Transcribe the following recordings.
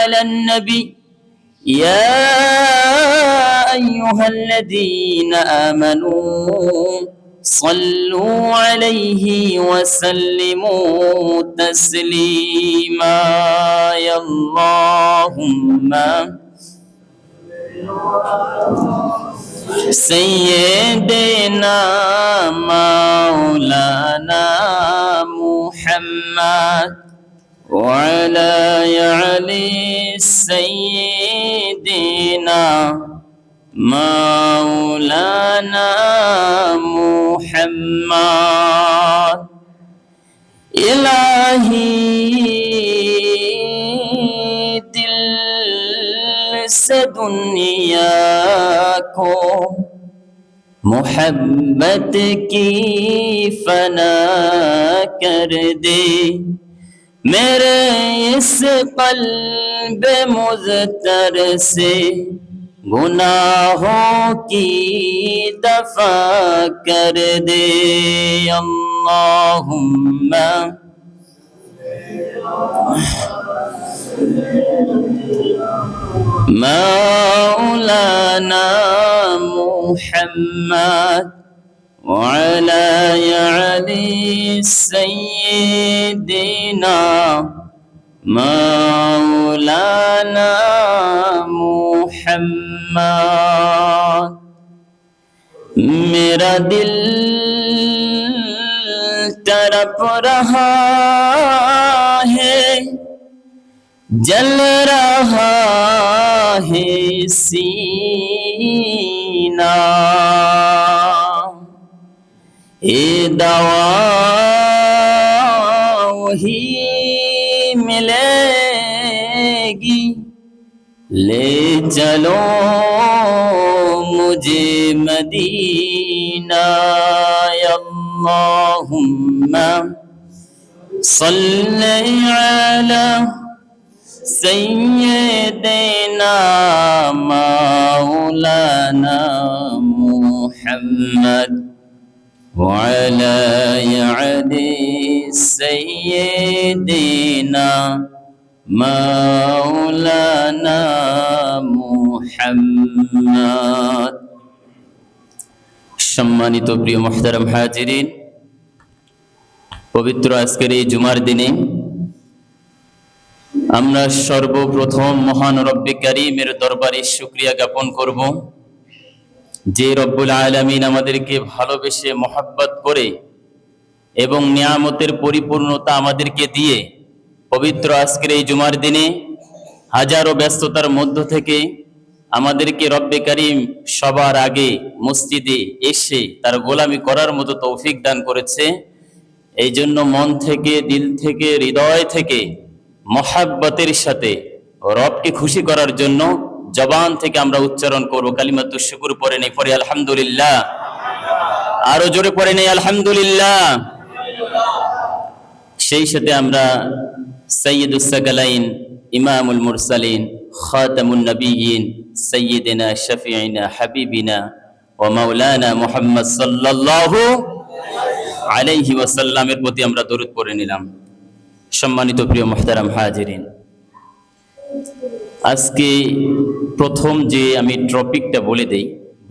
على النبي يا أيها الذين آمنوا صلوا عليه وسلموا تسليما يا اللهم. سيدنا مولانا محمد وعلى يعلي سيدنا مولانا محمد. إلهي دل دنياكو دنیا محبت کی فنا کر دے میرے اس قلب مزتر سے گناہوں کی دفع کر دے۔ اللہم مولانا محمد وعلى علي سيدنا مولانا محمد میرا دل تڑپ رہا ہے جل رہا ہے سینہ दवा वही मिलेगी ले चलो मुझे मदीना अल्लाहुम्मा सल्ली अला سيدنا مولانا محمد وعلى يعد سيدنا مولانا محمد সম্মানিত প্রিয় মোহতারাম হাজিরিন পবিত্র আজকের এই জুমার দিনে আমরা সর্বপ্রথম মহান রব্বে কারিমের দরবারে শুক্রিয়া জ্ঞাপন করব যে রব্বুল আলামিন আমাদেরকে ভালোবেসে মহাব্বত করে এবং নিয়ামতের পরিপূর্ণতা আমাদেরকে দিয়ে পবিত্র আজকের এই জুমার দিনে হাজারো ব্যস্ততার মধ্য থেকে আমাদেরকে রব্বে কারিম সবার আগে মসজিদে এসে তার গোলামি করার মতো তৌফিক দান করেছে। এই জন্য মন থেকে, দিল থেকে, হৃদয় থেকে মহাব্বতের সাথে রবকে খুশি করার জন্য জবান থেকে আমরা উচ্চারণ করব, কালিমাতু শুকুর পরে নেই, পরে আলহামদুলিল্লাহ। আরও জোরে পরে নেই, আলহামদুলিল্লাহ। সেই সাথে আমরা সৈয়দুস সাকালাইন, ইমামুল মুরসালিন, খাতামুন নবীন সৈয়দিনা শফিনা হাবিবিনা ও মাওলানা মোহাম্মদ সাল্লাল্লাহু আলাইহি ওয়াসাল্লামের প্রতি আমরা দরুদ পড়ে নিলাম। সম্মানিত প্রিয় মোহতারাম হাজিরিন আজকে প্রথম যে আমি টপিকটা বলে দেই,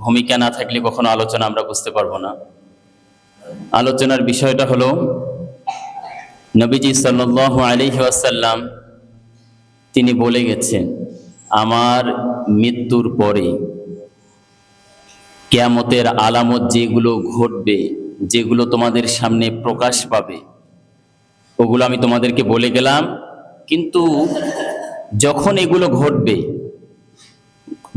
ভূমিকা না থাকলে কখনো আলোচনা আমরা বুঝতে পারব না। আলোচনার বিষয়টা হলো, নবীজি সাল্লাহ আলহি আসাল্লাম তিনি বলে গেছেন, আমার মৃত্যুর পরে কেয়ামতের আলামত যেগুলো ঘটবে, যেগুলো তোমাদের সামনে প্রকাশ পাবে, ওগুলো আমি তোমাদেরকে বলে গেলাম, কিন্তু যখন এগুলো ঘটবে,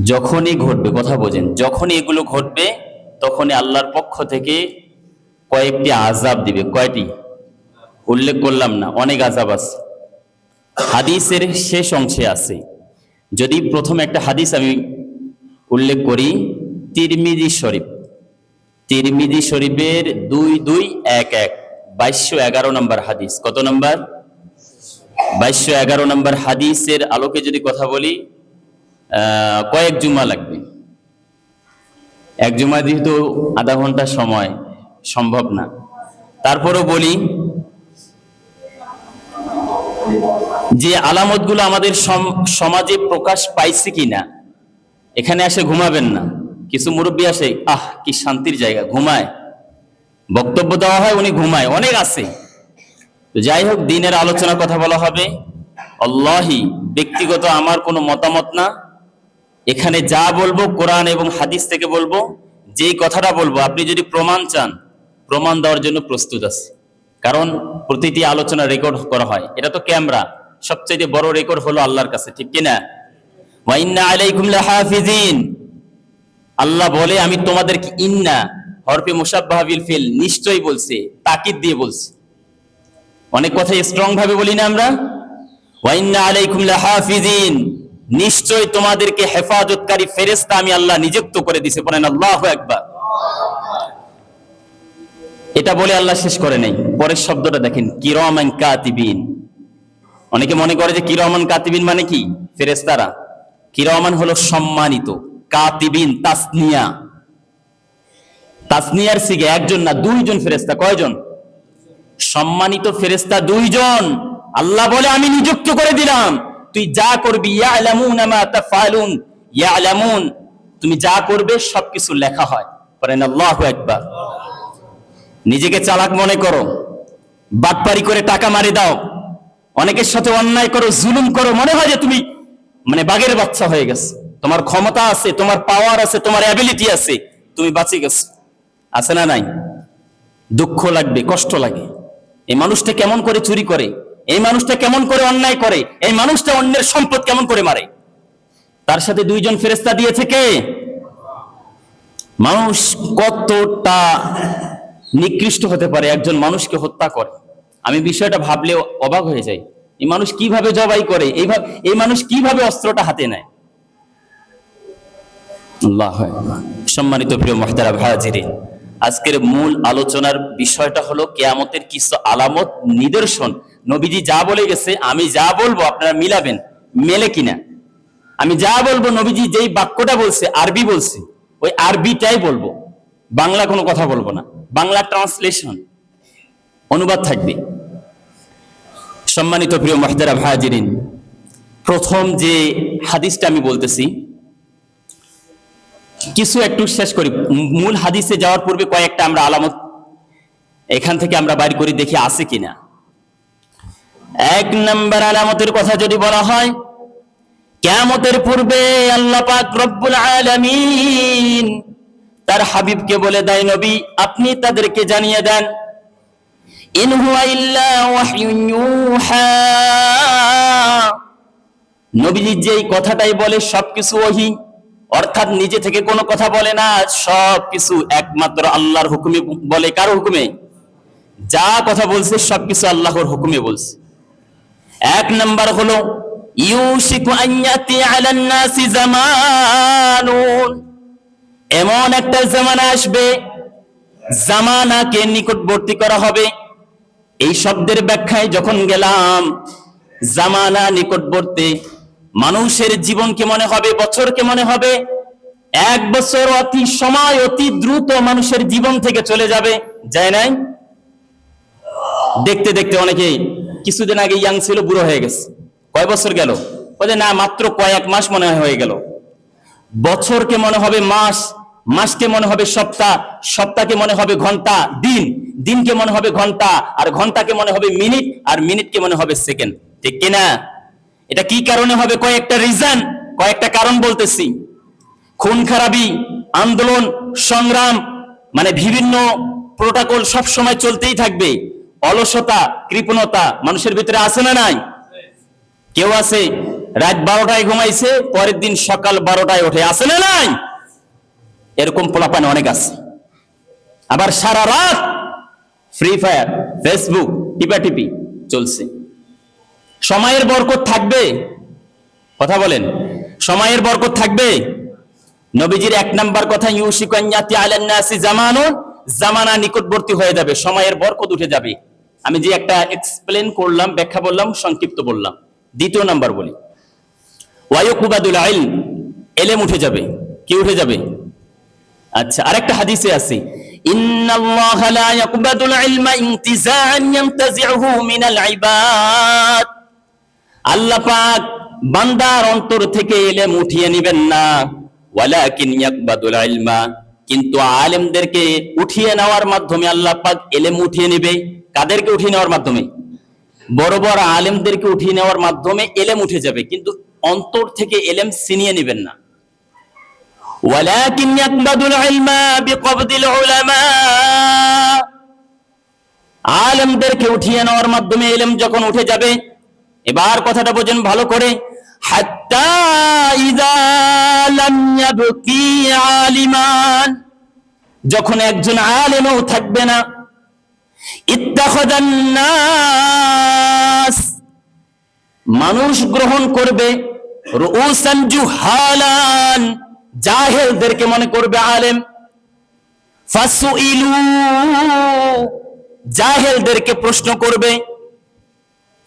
যখনই ঘটবে, কথা বোঝেন, যখনই এগুলো ঘটবে, তখনই আল্লাহর পক্ষ থেকে কয়েকটি আজাব দিবে। কয়টি? উল্লেখ করলাম না, অনেক আজাব আছে। হাদিসের শেষ অংশে আছে। যদি প্রথম একটা হাদিস আমি উল্লেখ করি, তিরমিজি শরীফ। তিরমিজি শরীফের দুই দুই এক এক, বাইশশো এগারো নম্বর হাদিস। কত নম্বর? বাইশশো এগারো নম্বর হাদিসের আলোকে যদি কথা বলি কয়েক জুমা লাগবে। এক জুমা যেহেতু আধা ঘণ্টা সময়, সম্ভব না। তারপরও বলি যে আলামতগুলো আমাদের সম- সমাজে প্রকাশ পাইছে কিনা, এখানে আসে ঘুমাবেন না। কিছু মুরব্বী আসে আহ, কি শান্তির জায়গা, ঘুমায়। বক্তব্য দেওয়া হয়, উনি ঘুমায়। অনেক আছে। তো যাই হোক, দিনের আলোচনার কথা বলা হবে। আল্লাহি, ব্যক্তিগত আমার কোনো মতামত না। এখানে যা বলব, কোরআন এবং হাদিস থেকে বলব, যেই কথাটা বলব, আপনি যদি প্রমাণ চান, প্রমাণ দেওয়ার জন্য প্রস্তুত আছে। কারণ প্রতিটি আলোচনা রেকর্ড করা হয়। এটা তো ক্যামেরা। সবচেয়ে বড় রেকর্ড হলো আল্লাহর কাছে, ঠিক কিনা আল্লাহ বলে, আমি তোমাদেরকে ইন্না, হরফে মুসাব্বাহাবিল ফিল নিশ্চয়ই বলছে, তাকিদ দিয়ে বলছে। অনেক কথা স্ট্রং ভাবে বলি না আমরা? ওয়াইন্না আলাইকুম লাহাফিজিন। নিশ্চয় তোমাদেরকে হেফাজতকারী ফেরেশতা আমি আল্লাহ নিযুক্ত করে দিছে, বলেন আল্লাহু আকবার। এটা বলে আল্লাহ শেষ করে নাই। পরের শব্দটা দেখেন, কিরমান কাতিবিন। অনেকে মনে করে যে কিরমান কাতিবিন মানে কি? ফেরেশতারা। কিরমান হলো সম্মানিত, কাতিবিন, তাসনিয়া। তাসনিয়ার সিগে একজন না দুইজন ফেরেশতা, কয়জন? সম্মানিত ফেরেশতা দুইজন। আল্লাহ বলে, আমি নিযুক্ত করে দিলাম। তুই যা করবি তুমি যা করবে, সবকিছু লেখা হয়। আকবার। নিজেকে চালাক মনে করো। বাটপারি করে টাকা মারি দাও। অনেকের সাথে অন্যায় করো, জুলুম করো। মনে হয় যে তুমি মানে বাঘের বাচ্চা হয়ে গেছে। তোমার ক্ষমতা আছে, তোমার পাওয়ার আছে, তোমার অ্যাবিলিটি আছে। তুমি বাঁচে গেছো। আছে না নাই? দুঃখ লাগবে, কষ্ট লাগে। এই মানুষটা কেমন করে চুরি করে? এই মানুষটা কেমন করে অন্যায় করে? এই মানুষটা অন্যের সম্পদ কেমন করে মারে? তার সাথে দুইজন ফেরেস্তা দিয়েছে কে? মানুষ কতটা নিকৃষ্ট হতে পারে একজন মানুষকে হত্যা করে? আমি বিষয়টা ভাবলে অবাক হয়ে যাই। এই মানুষ কীভাবে জবাই করে? এইভাবে এই মানুষ কীভাবে অস্ত্রটা হাতে নেয়? সম্মানিত প্রিয় মহতারা ভাজিরে আজকের মূল আলোচনার বিষয়টা হলো কেয়ামতের কিছু আলামত নিদর্শন। নবীজি যা বলে গেছে, আমি যা বলব আপনারা মিলাবেন, মেলে কিনা। আমি যা বলব, নবীজি যেই বাক্যটা বলছে, আরবি বলছে, ওই আরবিটাই বলব। বাংলা কোনো কথা বলব না। বাংলা ট্রান্সলেশন। অনুবাদ থাকবে। সম্মানিত প্রিয় মহতারা ভাজিরিন প্রথম যে হাদিসটা আমি বলতেছি কিছু একটু শেষ করি। মূল হাদিসে যাওয়ার পূর্বে কয়েকটা আমরা আলামত এখান থেকে আমরা বাইর করি, দেখি আছে কিনা। এক নম্বর আলামতের কথা যদি বলা হয়, কেয়ামতের পূর্বে আল্লাহ পাক রব্বুল আলামিন তার হাবিবকে বলে দেয়, নবী, আপনি তাদেরকে জানিয়ে দেন, ইন হুয়া নবীজি যেই কথাটাই বলে, সবকিছু ওহি। অর্থাৎ নিজে থেকে কোনো কথা বলে না সব কিছু একমাত্র আল্লাহর হুকুমে বলে। কার হুকুমে? যা কথা বলছে সব কিছু আল্লাহর হুকুমে বলছে। এক নাম্বার হলো এমন একটা জামানা আসবে, জামানাকে নিকটবর্তী করা হবে। এই শব্দের ব্যাখ্যায় যখন গেলাম, জামানা নিকটবর্তী মানুষের জীবনকে মনে হবে বছরকে মনে হবে? এক বছর অতি সময়, অতি দ্রুত মানুষের জীবন থেকে চলে যাবে, যায় নাই? দেখতে দেখতে অনেকে কিছুদিন আগে ইয়াং ছিল, বুড়ো হয়ে গেছে। কয় বছর গেল? বলে না, মাত্র কয়েক মাস মনে হয় হয়ে গেল। বছরকে মনে হবে, মাস? মাসকে মনে হবে, সপ্তাহ? সপ্তাহকে মনে হবে, ঘণ্টা? দিন? দিনকে মনে হবে, ঘণ্টা? আর ঘন্টাকে মনে হবে, মিনিট? আর মিনিটকে মনে হবে, সেকেন্ড? ঠিক কিনা? এটা কি কারণে হবে? কয়েকটা রিজন কয়েকটা কারণ বলতেছি। খুন, খারাপি, আন্দোলন, সংগ্রাম মানে বিভিন্ন প্রোটোকল সব সময় চলতেই থাকবে। অলসতা, কৃপণতা মানুষের ভিতরে আছে না নাই? কেউ আছে? রাত বারোটায় ঘুমাইছে, পরের দিন সকাল বারোটায় ওঠে। আছে না নাই? এরকম পোলাপান অনেক আছে। আবার সারা রাত ফ্রি ফায়ার ফেসবুক টিপাটিপি চলছে। সময়ের বরকত থাকবে। কথা বলেন। সময়ের বরকত থাকবে। নবীজির এক নাম্বার কথা ইউশিকান্যাতি আলান্নাসি জামানুন জামানা নিকটবর্তী হয়ে যাবে, সময়ের বরকত উঠে যাবে। আমি যে একটা এক্সপ্লেন করলাম, ব্যাখ্যা বললাম, সংক্ষিপ্ত বললাম। দ্বিতীয় নাম্বার বলি। ওয়ায়ুকুবাদুল আইল এলেম উঠে যাবে। কি উঠে যাবে? আচ্ছা আরেকটা হাদিসে আছে। ইন্নাল্লাহা লা ইয়াকবাদুল ইলমা ইনতিজাআন ইয়ানতাজি'ুহু মিনাল ইবাদ আল্লাহ পাক বান্দার অন্তর থেকে এলেম উঠিয়ে নেবেন না। কিন্তু আলেমদেরকে উঠিয়ে নেওয়ার মাধ্যমে আল্লাহ পাক এলেম উঠিয়ে নেবে। কাদেরকে উঠিয়ে নেওয়ার মাধ্যমে? বড় বড় আলেমদেরকে উঠিয়ে নেওয়ার মাধ্যমে এলেম উঠে যাবে। কিন্তু অন্তর থেকে এলেম ছিনিয়ে নেবেন না। আলেমদেরকে উঠিয়ে নেওয়ার মাধ্যমে এলেম যখন উঠে যাবে এবার কথাটা বোঝেন ভালো করে। আলিমান। যখন একজন আলেমও থাকবে না নাস। মানুষ গ্রহণ করবে জুহালান। জাহেলদেরকে মনে করবে আলেম। ফাসুইলু। জাহেলদেরকে প্রশ্ন করবে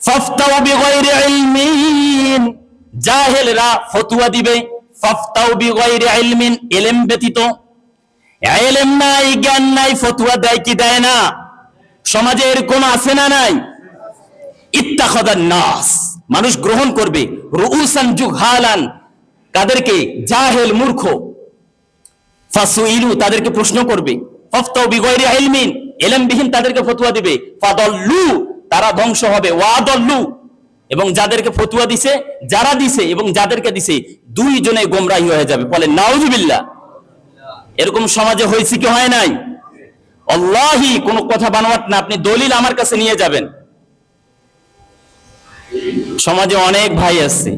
ফাফতাউ বিগাইরি ইলমিন। জাহেলরা ফতোয়া দিবে। ফাফতাউ বিগাইরি ইলমিন ইলম ব্যতীত। ইলম নাই, জ্ঞান নাই, ফতোয়া দেয় কি দেয় না? সমাজে এরকম আছে না নাই? ইত্তাখাদান নাস। মানুষ গ্রহণ করবে। রুউসান জুহালান। কাদেরকে জাহেল মূর্খ। ফাসুইলু তাদেরকে প্রশ্ন করবে। ফাফতাউ বিগাইরি ইলমিন ইলমবিহীন তাদেরকে ফতোয়া দিবে। ফাদাল্লু তারা ধ্বংস হবে। ওয়াদাল্লু। এবং যাদেরকে ফতুয়া দিছে, যারা দিছে এবং যাদেরকে দিছে, দুইজনে গোমরাহী হয়ে যাবে। বলে, নাউজুবিল্লাহ। এরকম সমাজে হয়েছে কি, হয় নাই? আল্লাহি কোনো কথা বানোয়াট না। আপনি দলিল আমার কাছে নিয়ে যাবেন। সমাজে অনেক ভাই আছে।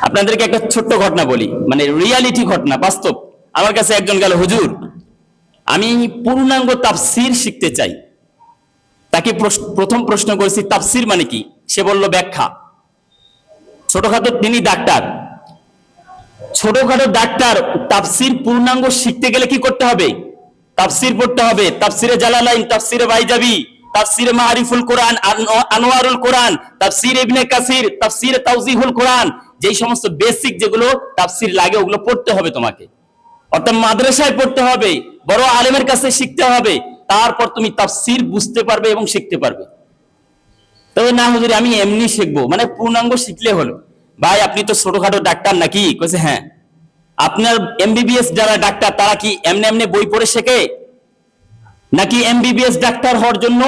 আপনাদেরকে একটা ছোট্ট ঘটনা বলি। মানে রিয়ালিটি ঘটনা, বাস্তব। আমার কাছে একজন গেল, হুজুর, আমি পূর্ণাঙ্গ তাফসির শিখতে চাই। তাকে প্রথম প্রশ্ন করেছি, তাফসির মানে কি? সে বলল, ব্যাখ্যা। ছোটখাটো তিনি ডাক্তার। ছোটখাটো ডাক্তার, তাফসির পূর্ণাঙ্গ শিখতে গেলে কি করতে হবে? তাফসির পড়তে হবে। তাফসিরে জালালাইন, তাফসিরে বাইজাবি, তাফসিরে মারিফুল কোরআন আনোয়ারুল কোরআন, তাফসির ইবনে কাসির, তাফসিরে তাওজিহুল কোরআন। যেই সমস্ত বেসিক যেগুলো তাফসির লাগে, ওগুলো পড়তে হবে তোমাকে। অর্থাৎ মাদ্রাসায় পড়তে হবে, বড় আলেমের কাছে শিখতে হবে। তারপর তুমি তাফসির বুঝতে পারবে এবং শিখতে পারবে। তবে না হুজুর, আমি এমনি শিখব। মানে পূর্ণাঙ্গ শিখলে হলো। ভাই, আপনি তো ছোটখাটো ডাক্তার নাকি? কইছে হ্যাঁ। আপনার এমবিবিএস যারা ডাক্তার, তারা কি এমনি এমনি বই পড়ে শেখে? নাকি এমবিবিএস ডাক্তার হওয়ার জন্য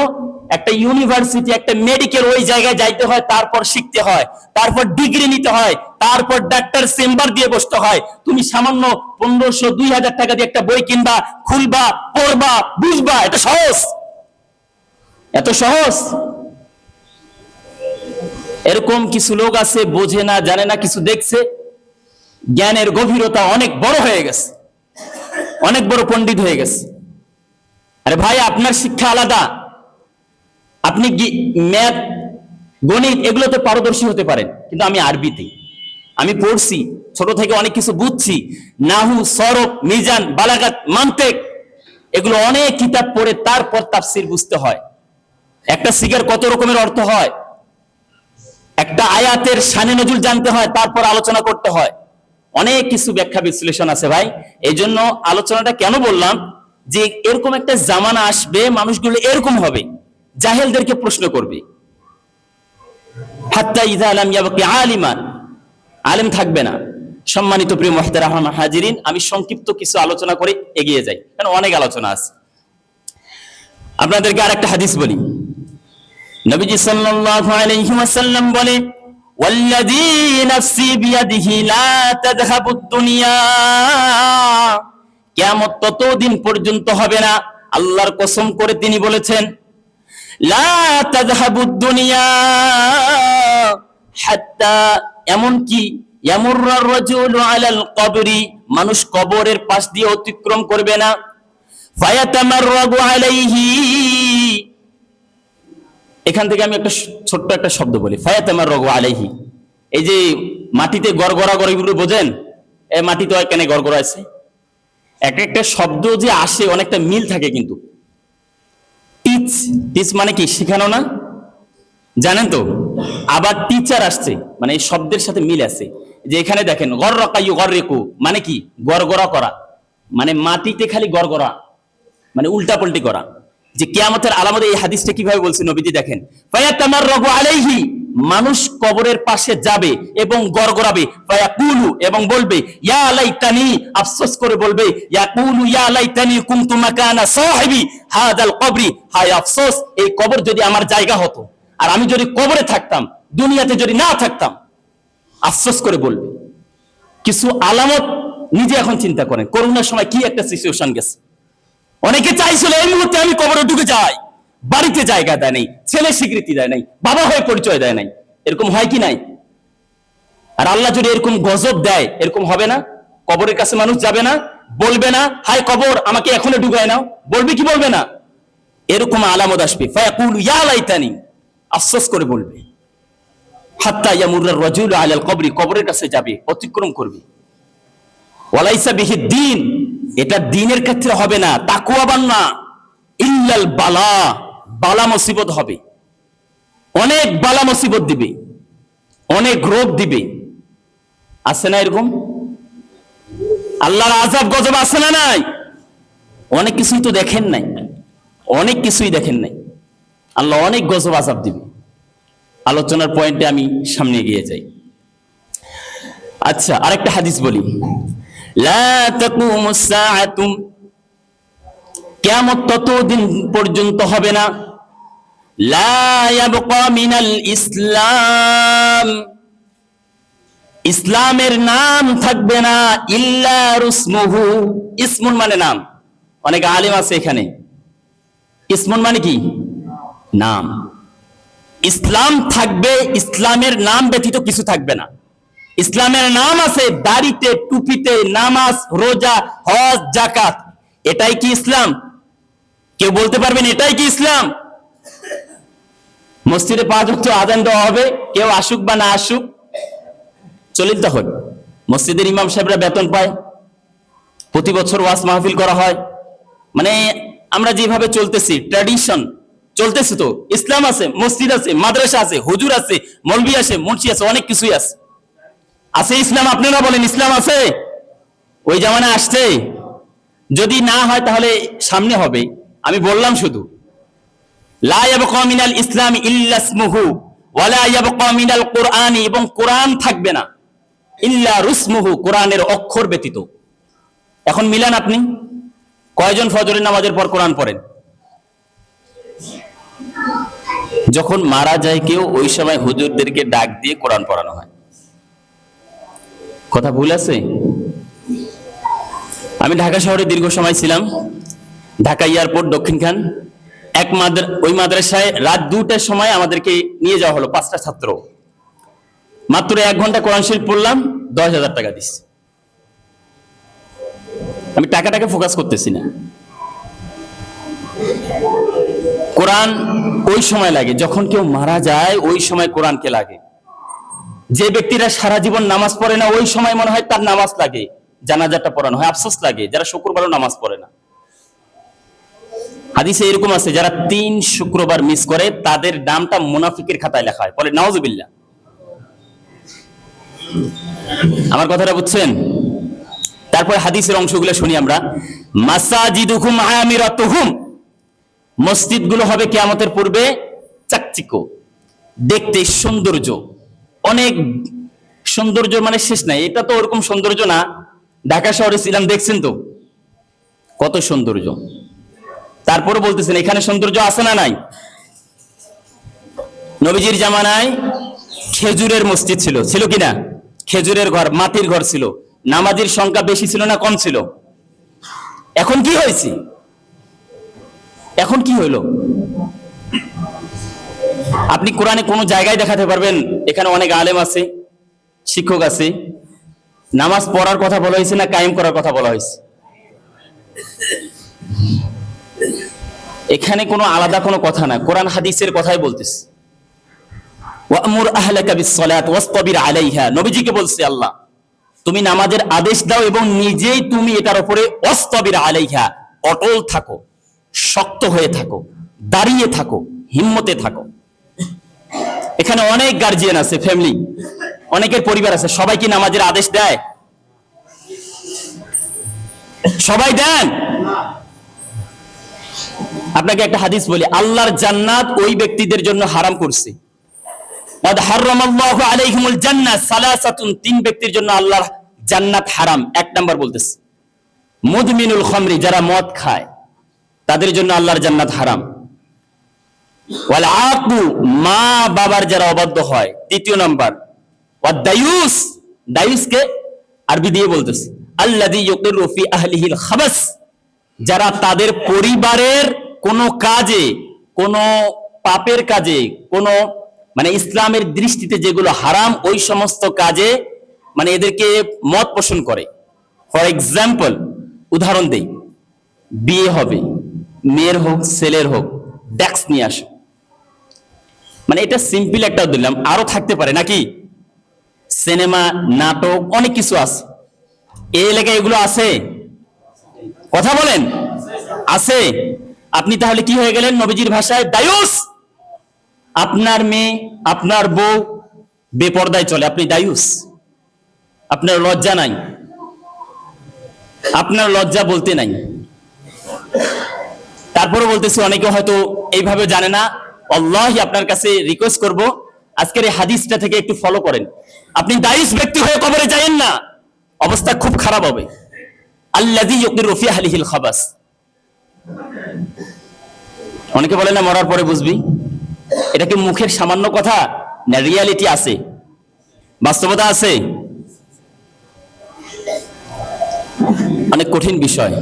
একটা ইউনিভার্সিটি একটা মেডিকেল ওই জায়গায় যাইতে হয়, তারপর শিখতে হয়, তারপর ডিগ্রি নিতে হয়, তারপর ডাক্তার চেম্বার দিয়ে বসতে হয়। তুমি সামান্য পনেরোশো, দুই হাজার টাকা দিয়ে একটা বই কিনবা, খুলবা, পড়বা, বুঝবা, এটা সহজ। এত সহজ? এরকম কিছু লোক আছে, বোঝে না, জানে না, কিছু দেখছে। জ্ঞানের গভীরতা অনেক বড় হয়ে গেছে। অনেক বড় পণ্ডিত হয়ে গেছে। আরে ভাই, আপনার শিক্ষা আলাদা। আপনি ম্যাথ, গণিত এগুলোতে পারদর্শী হতে পারেন? কিন্তু আমি আরবিতে আমি পড়ছি, ছোট থেকে অনেক কিছু বুঝছি। নাহু, সরব, মিজান, বালাগাত, মান্তেক, এগুলো অনেক কিতাব পড়ে তারপর তাফসির বুঝতে হয়। একটা সিগার কত রকমের অর্থ হয়? একটা আয়াতের সানে নজুল জানতে হয়, তারপর আলোচনা করতে হয়। অনেক কিছু ব্যাখ্যা বিশ্লেষণ আছে ভাই। এই জন্য আলোচনাটা কেন বললাম? যে এরকম একটা জামানা আসবে, মানুষগুলো এরকম হবে। জাহেলদেরকে প্রশ্ন করবে। আলিমান। আলেম থাকবে না। সম্মানিত প্রিয় মহতারাম হাজিরিন, আমি সংক্ষিপ্ত কিছু আলোচনা করে এগিয়ে যাই। কারণ অনেক আলোচনা আছে। আপনাদেরকে আরেকটা হাদিস বলি। নবীজি সাল্লাল্লাহু আলাইহি ওয়াসাল্লাম বলে ওয়াল্লাযী নাফসি বিয়াদিহি লা তাযহাবুদ দুনিয়া। কিয়ামত ততদিন পর্যন্ত হবে না। আল্লাহর কসম করে তিনি বলেছেন লা মানুষ কবরের পাশ দিয়ে অতিক্রম করবে না। ফায়াতামাররাগু এখান থেকে আমি একটা ছোট্ট একটা শব্দ বলি ফায়াতামার রগ আলাইহি। এই যে মাটিতে গড়গড়া গড়গুলো বোঝেন? এ মাটিতে কেন গড়গড়া আছে এক একটা শব্দ যে আসে, অনেকটা মিল থাকে কিন্তু। টিচ টিচ মানে কি শেখানো না? জানেন তো? আবার টিচার আসছে মানে এই শব্দের সাথে মিল আছে। যে এখানে দেখেন গর রকাইউ গর রেকু মানে কি? গড়গড়া করা। মানে মাটিতে খালি গড়গড়া মানে উল্টা পাল্টি করা। যে কেয়ামতের আলামত এই হাদিসটা কীভাবে বলছে নবীজি দেখেন। ফায়াতামার রঘু আলাইহি মানুষ কবরের পাশে যাবে এবং গড়গড়াবে, ফায়াকুলু, এবং বলবে, ইয়া লাইতানি আফসোস করে বলবে, ইয়াকুলু ইয়া লাইতানি কুনতু মাকানা সাহিবি হাদাল কবরি হায় আফসোস, এই কবর যদি আমার জায়গা হতো, আর আমি যদি কবরে থাকতাম, দুনিয়াতে যদি না থাকতাম, আফসোস করে বলবে। কিছু আলামত নিজে এখন চিন্তা করেন। করোনার সময় কি একটা সিচুয়েশন গেছে? অনেকে চাইছিল এই মুহূর্তে আমি কবরে ঢুকে যাই। বাড়িতে জায়গা দেয় নাই, ছেলে স্বীকৃতি দেয় নাই, বাবা হয়ে পরিচয় দেয় নাই, এরকম হয় কি নাই? আর আল্লাহ যদি এরকম গজব দেয়, এরকম হবে না? কবরের কাছে মানুষ যাবে না? বলবে না হাই কবর, আমাকে এখনও ঢুকায় নাও। বলবে কি বলবে না? এরকম আলামত আসবে। আফসোস করে বলবে। কবরের কাছে যাবে, অতিক্রম করবে। এটা দিনের ক্ষেত্রে হবে না তাকুয়াবান না ইল্লাল বালা। বালা মুসিবত হবে। অনেক বালা মুসিবত দিবে। অনেক রোগ দিবে। আছে না এরকম? আল্লাহর আজাব গজব আছে না নাই? অনেক কিছুই তো দেখেন নাই। অনেক কিছুই দেখেন নাই। আল্লাহ অনেক গজব আজাব দিবে। আলোচনার পয়েন্টে আমি সামনে এগিয়ে যাই। আচ্ছা আরেকটা হাদিস বলি। কিয়ামত ততদিন পর্যন্ত হবে না। ইসলাম। ইসলামের নাম থাকবে না ইল্লা ইসমুন মানে নাম। অনেক আলেম আছে এখানে। ইসমুন মানে কি? নাম। ইসলাম থাকবে, ইসলামের নাম ব্যতীত কিছু থাকবে না। ইসলামের নাম আছে দাড়িতে, টুপিতে, নামাজ, রোজা, হজ জাকাত এটাই কি ইসলাম? কেউ বলতে পারবেন এটাই কি ইসলাম? মসজিদে পাঁচ ওয়াক্ত আজান দেওয়া হবে। কেউ আসুক বা না আসুক, চলিত তখন মসজিদের ইমাম সাহেবরা বেতন পায়। প্রতি বছর ওয়াজ মাহফিল করা হয়। মানে আমরা যেভাবে চলতেছি ট্র্যাডিশন চলতেছে তো। ইসলাম আছে, মসজিদ আছে, মাদ্রাসা আছে, হুজুর আছে, মলবি আছে, মুন্সি আছে, অনেক কিছুই আছে। আছে ইসলাম, আপনারা বলেন ইসলাম আছে? ওই জামানা আসছে। যদি না হয় তাহলে সামনে হবে। আমি বললাম শুধু। ইসলাম ইল্লা ইসমুহু ওয়ালা ইয়াবকা মিনাল কুরআনি এবং থাকবে না। ইল্লা রুসমুহু অক্ষর ব্যতীত। এখন মিলান আপনি। কয়জন ফজরের নামাজের পর কোরআন পড়েন? যখন মারা যায় কেউ, ওই সময় হুজুরদেরকে ডাক দিয়ে কোরআন পড়ানো হয়। কথা ভুল আছে? আমি ঢাকা শহরে দীর্ঘ সময় ছিলাম। ঢাকা এয়ারপোর্ট দক্ষিণখান এক ওই মাদ্রাসায় রাত দুটার সময় আমাদেরকে নিয়ে যাওয়া হলো পাঁচটা ছাত্র। মাত্র এক ঘণ্টা কোরআন শরীফ পড়লাম, দশ হাজার টাকা দিস আমি টাকাটাকে ফোকাস করতেছি না। কোরআন ওই সময় লাগে, যখন কেউ মারা যায়, ওই সময় কোরআনকে লাগে। যে ব্যক্তিরা সারা জীবন নামাজ পড়ে না, ওই সময় মনে হয় তার নামাজ লাগে, জানাজাটা পড়ানো হয়। আফসোস লাগে, যারা শুক্রবারও নামাজ পড়ে না। হাদিসে এরকম আছে, যারা তিন শুক্রবার মিস করে, তাদের নামটা মুনাফিকের খাতায় লেখা হয়। বলে নওয়াজবিল্লাহ আমার কথাটা বুঝছেন? তারপর হাদিসের অংশগুলো শুনি আমরা। মাসাজিদুহুম আমিরাতুহুম। মসজিদগুলো হবে কিয়ামতের পূর্বে চাকচিক্য, দেখতে সৌন্দর্য। অনেক সৌন্দর্য মানে শেষ নাই। এটা তো ওরকম সৌন্দর্য না। ঢাকা শহরে ছিলাম, দেখছেন তো? কত সৌন্দর্য। তারপরে বলতেছেন, এখানে সৌন্দর্য আছে না নাই? নবীজির জামানায় খেজুরের মসজিদ ছিল। ছিল কিনা খেজুরের ঘর, মাটির ঘর ছিল। নামাজির সংখ্যা বেশি ছিল না কম ছিল? এখন কি হয়েছে? এখন কি হইল? আপনি কোরআনে কোনো জায়গায় দেখাতে পারবেন, এখানে অনেক আলেম আছে, শিক্ষক আছে। নামাজ পড়ার কথা বলা হয়েছে না কায়েম করার কথা বলা হয়েছে? এখানে কোনো আলাদা কোনো কথা না কোরআন হাদিসের কথাই বলতেছে। ওয়ামুর আহলাকা বিসসালাত ওয়াসতাবির আলাইহা। নবীজিকে বলছে আল্লাহ, তুমি নামাজের আদেশ দাও এবং নিজেই তুমি এটার উপরে ওয়াসতাবির আলাইহা, অটল থাকো, শক্ত হয়ে থাকো, দাঁড়িয়ে থাকো, হিম্মতে থাকো। এখানে অনেক গার্জিয়ান আছে ফ্যামিলি অনেকের পরিবার আছে, সবাই কি নামাজের আদেশ দেয়? সবাই দেন? আপনাকে একটা হাদিস বলি, আল্লাহর জান্নাত ওই ব্যক্তিদের জন্য হারাম করছে। তিন ব্যক্তির জন্য আল্লাহর জান্নাত হারাম। এক নাম্বার বলতেছে, মুদমিনুল খমরি, যারা মদ খায়, তাদের জন্য আল্লাহর জান্নাত হারাম। মা বাবার যারা অবাধ্য হয়, তৃতীয় নাম্বার। দায়ুস কে আরবি দিয়ে বলতেছে আল্লাহ ইউকিরু আহলিহিল খাবাস, যারা তাদের পরিবারের কোনো কাজে, কোনো পাপের কাজে, কোনো মানে ইসলামের দৃষ্টিতে যেগুলো হারাম, ওই সমস্ত কাজে মানে এদেরকে মত পোষণ করে। ফর এক্সাম্পল উদাহরণ দেই। বিয়ে হবে, মেয়ের হোক, ছেলের হোক, ড্যাক্স নিয়ে আসে। মানে এটা সিম্পল একটা দিলাম, আরও থাকতে পারে নাকি? সিনেমা, নাটক, অনেক কিছু আছে। এই এলাকায় এগুলো আছে? কথা বলেন? আছে? আপনি তাহলে কি হয়ে গেলেন নবীজির ভাষায়, দায়ুস আপনার মেয়ে, আপনার বউ বেপর্দায় চলে, আপনি দায়ুস। আপনার লজ্জা নাই। আপনার লজ্জা বলতে নাই। তারপরে বলতেছি, অনেকে হয়তো এইভাবে জানে না। আল্লাহ আপনার কাছে রিকোয়েস্ট করব, আজকের এই হাদিসটা থেকে একটু ফলো করেন। আপনি দায়ুস ব্যক্তি হয়ে কবরে যায়েন না। অবস্থা খুব খারাপ হবে। আল্লাযী ইউকিরু ফি আহলিহিল খাবাস। অনেকে বলে না মরার পরে বুঝবি। এটা কি মুখের সামান্য কথা না রিয়ালিটি আছে? বাস্তবতা আছে? অনেক কঠিন বিষয়।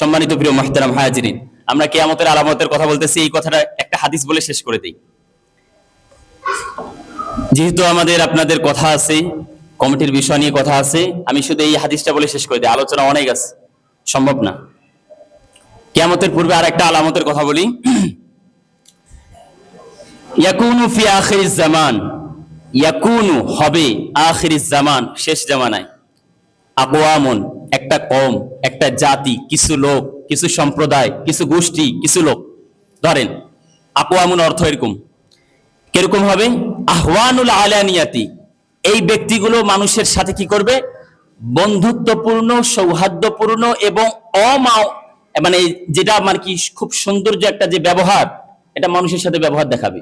সম্মানিত প্রিয় মাহতারাম হায়াজিরিন, আমরা কেয়ামতের আলামতের কথা বলতেছি, এই কথাটা একটা হাদিস বলে শেষ করে দিই। যেহেতু আমাদের আপনাদের কথা আছে, কমিটির বিষয় নিয়ে কথা আছে, আমি শুধু এই হাদিসটা বলে শেষ করে দিই। আলোচনা অনেক আছে, সম্ভব না। কেয়ামতের পূর্বে আর একটা আলামতের কথা বলি। ইয়াকুনু ফি আখিরিজ জামান। ইয়াকুনু হবে আখিরিজ জামান, শেষ জামানায়। একটা কম একটা জাতি, কিছু লোক, কিছু সম্প্রদায়, কিছু গোষ্ঠী, কিছু লোক। ধরেন অর্থ এরকম। কীরকম হবে? আহওয়ানুল আলানিয়াতি। এই ব্যক্তিগুলো মানুষের সাথে কি করবে? বন্ধুত্বপূর্ণ, সৌহার্দ্যপূর্ণ এবং মানে যেটা মানে কি খুব সৌন্দর্য একটা যে ব্যবহার, এটা মানুষের সাথে ব্যবহার দেখাবে।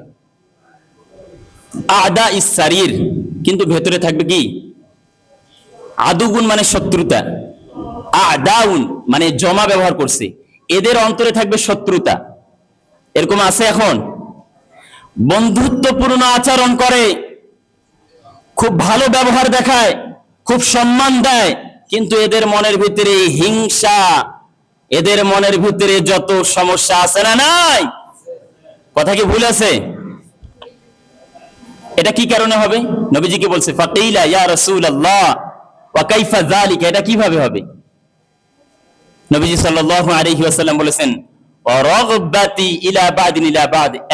আদা ইসারির কিন্তু ভেতরে থাকবে কি? আদুগুন মানে শত্রুতা। আদাউন মানে জমা ব্যবহার করছে। এদের অন্তরে থাকবে শত্রুতা। এরকম আছে এখন? বন্ধুত্বপূর্ণ আচরণ করে, খুব ভালো ব্যবহার দেখায়, খুব সম্মান দেয়, কিন্তু এদের মনের ভিতরে হিংসা এদের মনের ভিতরে যত সমস্যা আছে না নাই? কথা কি ভুল আছে? এটা কি কারণে হবে? নবীজি কি বলছে? এটা কীভাবে হবে? নবীজি ওয়াসাল্লাম বলেছেন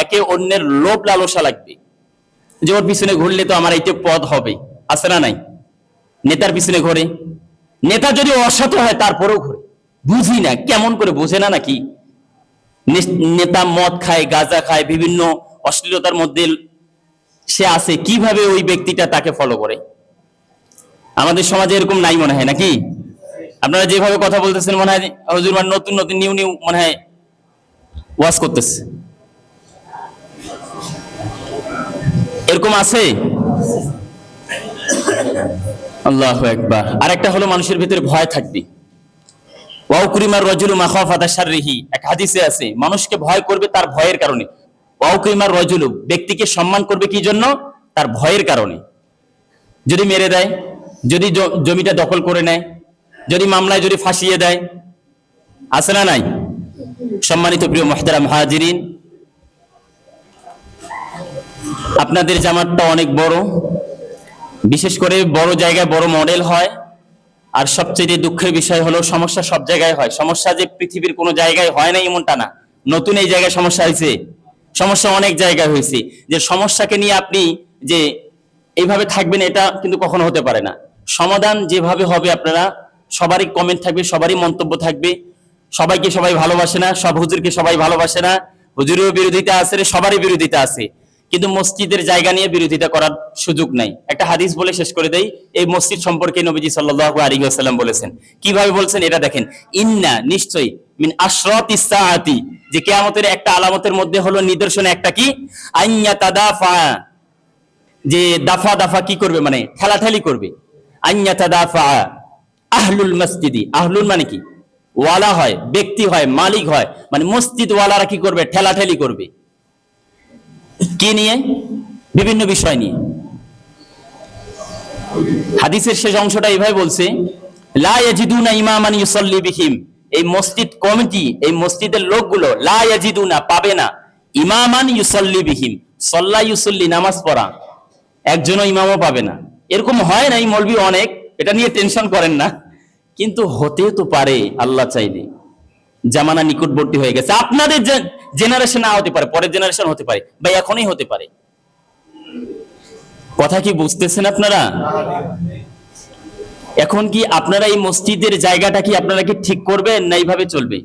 একে অন্যের লোভ লালসা লাগবে। যে ওর পিছনে ঘুরলে তো আমার এইটা পদ হবে, আছে না নাই? নেতার পিছনে ঘোরে। নেতা যদি অসৎ হয়, তারপরেও ঘোরে। বুঝি না, কেমন করে বোঝে না নাকি? নেতা মদ খায়, গাঁজা খায়, বিভিন্ন অশ্লীলতার মধ্যে সে আছে, কীভাবে ওই ব্যক্তিটা তাকে ফলো করে? আমাদের সমাজে এরকম নাই মনে হয় নাকি? আপনারা যেভাবে কথা বলতেছেন, মনে হয় হুজুর মানে নতুন নতুন, নিউ নিউ মনে হয় ওয়াজ করতেছে। এরকম আছে? আল্লাহ একবার আর একটা হলো মানুষের ভিতরে ভয় থাকবে। ওয়াউকুরিমার রজুলু মাখাফাতা শাররিহি। এক হাদিসে আছে, মানুষকে ভয় করবে তার ভয়ের কারণে। ওয়াউকুরিমার রজুলু, ব্যক্তিকে সম্মান করবে কি জন্য? তার ভয়ের কারণে। যদি মেরে দেয়, যদি জমিটা দখল করে নেয়, যদি মামলায় যদি ফাঁসিয়ে দেয়, আছে না নাই? সম্মানিত প্রিয় মহতারাম হাজিরিন, আপনাদের জামাতটা অনেক বড়। বিশেষ করে বড় জায়গায় বড় মডেল হয়। আর সবচেয়ে দুঃখের বিষয় হলো, সমস্যা সব জায়গায় হয়। সমস্যা যে পৃথিবীর কোনো জায়গায় হয় না এমনটা না। নতুন এই জায়গায় সমস্যা হয়েছে। সমস্যা অনেক জায়গায় হয়েছে। যে সমস্যাকে নিয়ে আপনি যে এইভাবে থাকবেন, এটা কিন্তু কখনো হতে পারে না। সমাধান যেভাবে হবে আপনারা, সবারই কমেন্ট থাকবে, সবারই মন্তব্য থাকবে। সবাইকে সবাই ভালোবাসে না, সব হুজুরকে সবাই ভালোবাসে না। হুজুরেরও বিরোধিতা আছে সবারই বিরোধিতা আছে। কিন্তু মসজিদের জায়গা নিয়ে বিরোধিতা করার সুযোগ নাই। একটা হাদিস বলে শেষ করে দেই, এই মসজিদ সম্পর্কে নবীজি সাল্লাল্লাহু আলাইহি ওয়াসাল্লাম বলেছেন। কীভাবে বলছেন? এটা দেখেন, ইন্না নিশ্চয়ই মিন আশরাতিস সাআতি যে কিয়ামতের একটা আলামতের মধ্যে হলো নিদর্শন একটা কি? আইয়া তাদাফা। যে দাফা দাফা কি করবে? মানে ঠেলাঠেলি করবে। আইয়াতা দাফা আহলুল মসজিদি। আহলুল মানে কি? ওয়ালা হয়, ব্যক্তি হয়, মালিক হয়। মানে মসজিদ ওয়ালারা কি করবে? ঠেলাঠেলি করবে। কি নিয়ে? বিভিন্ন বিষয় নিয়ে। হাদিসের শেষ অংশটা এইভাবে বলছে, লা ইয়াজিদুনা ইমামান ইউসাল্লি বিহিম। এই মসজিদ কমিটি, এই মসজিদের লোকগুলো, লা ইয়াজিদুনা পাবে না। ইমামান ইউসাল্লি বিহিম। সল্লা ইউসল্লি নামাজ পড়া। একজনও ইমামও পাবে না। এরকম হয় না এই মলবি অনেক। এটা নিয়ে টেনশন করেন না। কিন্তু হতে তো পারে, আল্লাহ চাইলে। জামানা নিকটবর্তী হয়ে গেছে। আপনাদের জেনারেশন না হতে পারে, পরের জেনারেশন হতে পারে, বা এখনই হতে পারে। কথা কি বুঝতেছেন আপনারা? এখন কি আপনারা এই মসজিদের জায়গাটা কি আপনারা কি ঠিক করবেন না এইভাবে চলবে?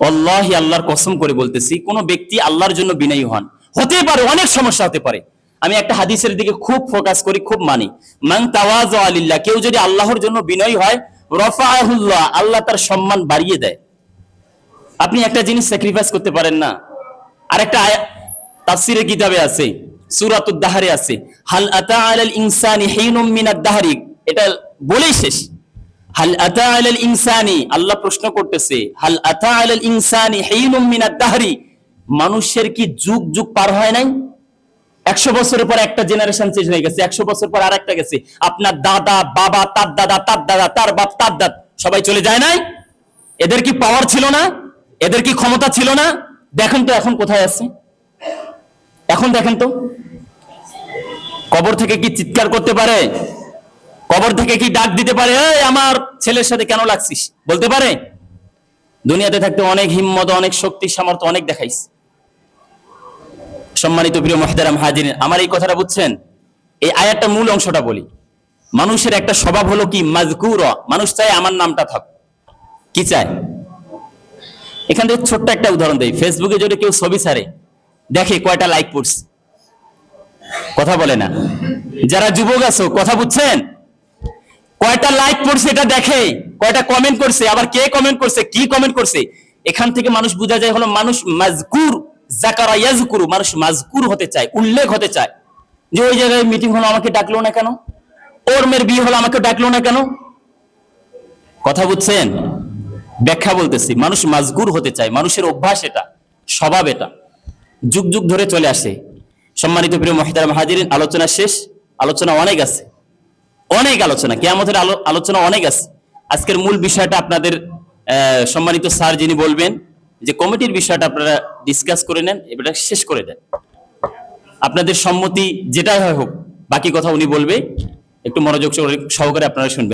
আল্লাহ আল্লাহর কসম করে বলতেছি, কোন ব্যক্তি আল্লাহর জন্য বিনয়ী হন। হতে পারে, অনেক সমস্যা হতে পারে। আমি একটা হাদিসের দিকে খুব ফোকাস করি, খুব মানি। মান তাওয়াজ আলিল্লাহ, কেউ যদি আল্লাহর জন্য বিনয়ী হয় রফাহুল্লাহ আল্লাহ তার সম্মান বাড়িয়ে দেয়। আপনি একটা জিনিস স্যাক্রিফাইস করতে পারেন না। আরেকটা তাফসিরের কিতাবে আছে, সূরাতুদ দাহরে আছে, হাল আতা আলাল ইনসানি হিনুম মিনাদ দাহরি, এটা বলেই শেষ। হাল আতা আলাল ইনসানি, আল্লাহ প্রশ্ন করতেছে, হাল আতা আলাল ইনসানি হিনুম মিনাদ দাহরি, মানুষের কি যুগ যুগ পার হয় নাই? একশো বছরের পর একটা জেনারেশন চেঞ্জ হয়ে গেছে, একশো বছর পর আর একটা গেছে। আপনার দাদা, বাবা, তার দাদা তার দাদা, তার বাপ, তার দাদ, সবাই চলে যায় নাই? এদের কি পাওয়ার ছিল না? এদের কি ক্ষমতা ছিল না? দেখেন তো এখন কোথায় আছে। এখন দেখেন তো। কবর থেকে কি চিৎকার করতে পারে? কবর থেকে কি ডাক দিতে পারে? আমার ছেলের সাথে কেন লাগছিস? বলতে পারে? দুনিয়াতে থাকতে অনেক হিম্মত, অনেক শক্তি, সামর্থ্য অনেক দেখাইস। সম্মানিত প্রিয় মহতারাম হাজির আমার এই কথাটা বুঝছেন? এই আয়াতটা মূল অংশটা বলি। মানুষের একটা স্বভাব হলো কি? মাজকুর মানুষ চায় আমার নামটা থাক। কি চায়? এখান থেকে ছোট্ট একটা উদাহরণ দেই। ফেসবুকে যদি কেউ ছবি ছাড়ে, দেখে কয়টা লাইক পড়ছে কথা বলে না। যারা যুবক আছো, কথা বুঝছেন? কয়টা লাইক পড়ছে এটা দেখে? কয়টা কমেন্ট করছে? আবার কে কমেন্ট করছে? কি কমেন্ট করছে? এখান থেকে মানুষ বোঝা যায় হলো মানুষ মাজকুর জাকারা ইয়াজকুরু, মানুষ মাজকুর হতে চায়, উল্লেখ হতে চায়। যে ওই জায়গায় মিটিং হলো, আমাকে ডাকলো না কেন? ওর মেয়ের বিয়ে হলো, আমাকে ডাকলো না কেন? কথা বুঝছেন? ব্যাখ্যা বলতেছি, মানুষ মাজগুর হতে চায়, মানুষের অভ্যাস এটা, স্বভাব এটা। যুগ যুগ ধরে চলে আসে। সম্মানিত প্রিয় মহিতার হাজিরিন আলোচনা শেষ, আলোচনা অনেক আছে। অনেক আলোচনা আলো- আলোচনা অনেক আছে। আজকের মূল বিষয়টা আপনাদের সম্মানিত স্যার যিনি বলবেন যে কমিটির বিষয়টা আপনারা ডিসকাস করে নেন এটা শেষ করে দেন। আপনাদের সম্মতি যেটাই হয় হোক, বাকি কথা উনি বলবে। একটু মনোযোগ সহকারে আপনারা শুনবেন।